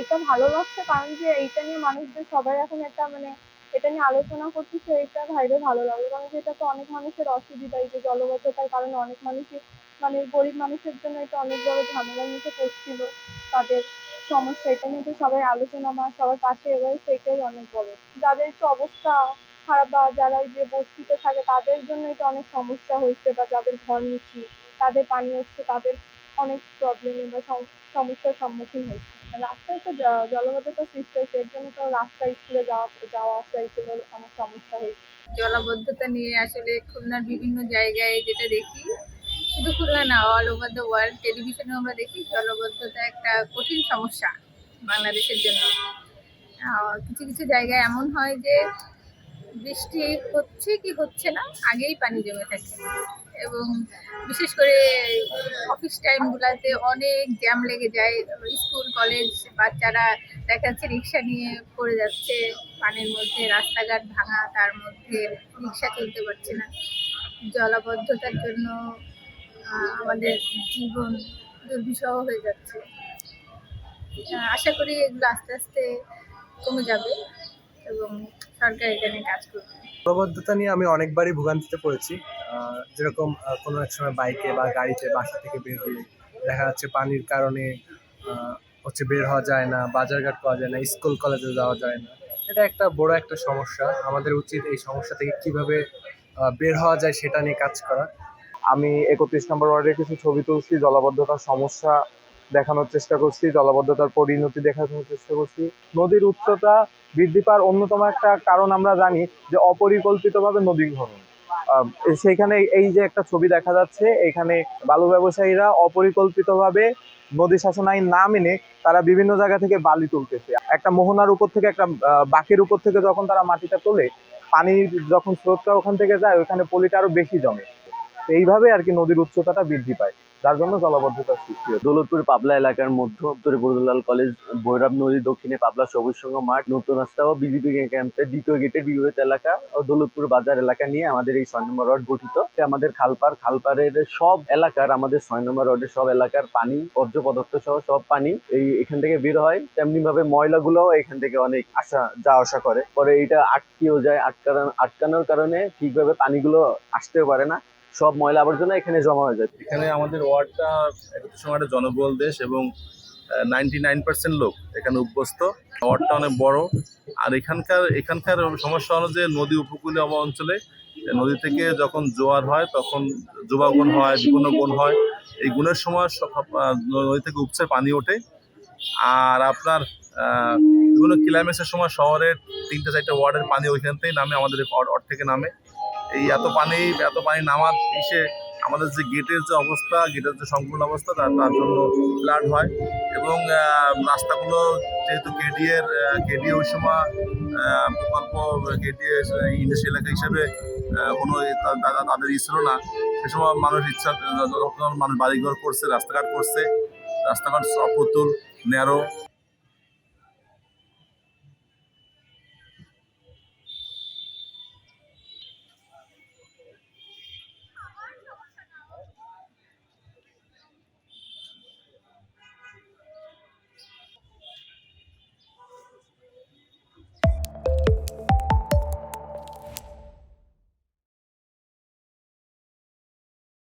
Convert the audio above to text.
এটা ভালো লাগছে কারণ যে এইটা নিয়ে মানুষদের সবাই এখন একটা মানে এটা নিয়ে আলোচনা করতেছে এটা ভাইবে ভালো লাগল কারণ যে এটা তো অনেক মানুষের অসুবিধা এই যে জলবদ্ধতার কারণে অনেক মানুষই মানে গরিব মানুষের জন্য এটা অনেক বড় ঝামেলার মুখে পড়ছিল। তাদের সমস্যা এটা নিয়ে তো সবাই আলোচনা মা সবার পাশে এবার সেটাই অনেক বড়। যাদের একটু অবস্থা খারাপ বা যারা এই যে বস্তিতে থাকে তাদের জন্য এটা অনেক সমস্যা হয়েছে বা যাদের ঘর নিচ্ছি তাদের পানি হচ্ছে, তাদের অনেক প্রবলেম বা সমস্যার সম্মুখীন হচ্ছে রাস্তায় তো জলবদ্ধতা সৃষ্টি হয়েছে, এর জন্য তো রাস্তায় স্কুলে যাওয়া যাওয়া আসা এগুলো অনেক সমস্যা হয়েছে। জলাবদ্ধতা নিয়ে আসলে খুলনার বিভিন্ন জায়গায় যেটা দেখি, শুধু খুলনা না অল ওভার দ্য ওয়ার্ল্ড টেলিভিশনেও আমরা দেখি জলবদ্ধতা একটা কঠিন সমস্যা বাংলাদেশের জন্য। কিছু কিছু জায়গায় এমন হয় যে বৃষ্টি হচ্ছে কি হচ্ছে না, আগেই পানি জমে থাকে। এবং বিশেষ করে অফিস টাইমগুলোতে অনেক জ্যাম লেগে যায়। স্কুল কলেজ বাচ্চারা দেখা যাচ্ছে রিক্সা নিয়ে পড়ে যাচ্ছে, পানির মধ্যে, রাস্তাঘাট ভাঙা, তার মধ্যে রিক্সা চলতে পারছে না। জলাবদ্ধতার জন্য আমাদের জীবন দুর্বিষহ হয়ে যাচ্ছে। আশা করি এগুলো আস্তে আস্তে কমে যাবে এবং সরকার এটা নিয়ে কাজ করবে। জলবদ্ধতা নিয়ে আমি অনেকবারই ভোগান্তিতে পড়েছি। যেরকম কোনো এক সময় বাইকে বা গাড়িতে বাসা থেকে বের হলে দেখা যাচ্ছে পানির কারণে হচ্ছে বের হওয়া যায় না বাজারঘাট পাওয়া যায় না স্কুল কলেজে যাওয়া যায় না। এটা একটা বড় একটা সমস্যা। আমাদের উচিত এই সমস্যা থেকে কীভাবে বের হওয়া যায় সেটা নিয়ে কাজ করা। আমি একত্রিশ নম্বর ওয়ার্ডের কিছু ছবি তুলছি জলাবদ্ধতার সমস্যা দেখানোর চেষ্টা করছি জলাবদ্ধতার পরিণতি দেখানোর চেষ্টা করছি। নদীর উচ্চতা বৃদ্ধি পাওয়ার অন্যতম একটা কারণ আমরা জানি যে অপরিকল্পিতভাবে নদী আহ, সেইখানে এই যে একটা ছবি দেখা যাচ্ছে এখানে বালু ব্যবসায়ীরা অপরিকল্পিতভাবে নদী শাসন আইন না মেনে তারা বিভিন্ন জায়গা থেকে বালি তুলতেছে। একটা মোহনার উপর থেকে একটা বাঁকের উপর থেকে যখন তারা মাটিটা তোলে পানির যখন স্রোতটা ওখান থেকে যায় ওখানে পলিটা আরও বেশি জমে। এইভাবে আর কি নদীর উচ্চতাটা বৃদ্ধি পায়। যার জন্য জলাবদ্ধতার সৃষ্টি হয় দৌলতপুর পাবলা এলাকার মধ্যে উত্তরে বরুলাল কলেজ, ভৈরব নদী, দক্ষিণে পাবলা সবুজ সংঘ মাঠ, নতুন রাস্তা ও বিজেপি ক্যাম্পের দ্বিতীয় গেটের বিপরীত এলাকা ও দৌলতপুর বাজার এলাকা নিয়ে আমাদের এই ছয় নম্বর রড গঠিত। আমাদের খালপার খালপারের সব এলাকার, আমাদের ছয় নম্বর রডের সব এলাকার পানি, বর্জ্য পদার্থ সহ সব পানি এই এখান থেকে বের হয়। তেমনি ভাবে ময়লাগুলো এখান থেকে অনেক আসা যা আসা করে। পরে এটা আটকেও যায়, আটকানো, আটকানোর কারণে ঠিকভাবে পানিগুলো আসতেও পারে না। সব ময়লা আবর্জনা এখানে জমা হয়ে যায়। এখানে আমাদের ওয়ার্ডটা সময় একটা জনবহুল দেশ এবং নাইনটি নাইন পার্সেন্ট লোক এখানে অভ্যস্ত। ওয়ার্ডটা অনেক বড়। আর এখানকার এখানকার সমস্যা হলো যে নদী উপকূলীয় অঞ্চলে, নদী থেকে যখন জোয়ার হয় তখন যুবাগুণ হয় বিভিন্ন গুণ হয়। এই গুণের সময় নদী থেকে উপচে পানি ওঠে। আর আপনার বিভিন্ন ক্লাইমেক্সের সময় শহরের তিনটে চারটে ওয়ার্ডের পানি ওইখান থেকেই নামে, আমাদের ওয়ার্ড থেকে নামে। এই এত পানি এত পানি নামার এসে আমাদের যে গেটের যে অবস্থা, গেটের যে সংপূর্ণ অবস্থা তার তার জন্য ফ্লাড হয়। এবং রাস্তাগুলো যেহেতু কেডিএর কেডিএ ওই সময় প্রকল্প কেডিএ ইন্ডাস্ট্রি এলাকা হিসেবে কোনো তাদের ই ছিল না। সে সময় মানুষ ইচ্ছা মানুষ বাড়িঘর করছে, রাস্তাঘাট করছে, রাস্তাঘাট অপ্রতুল ন্যারো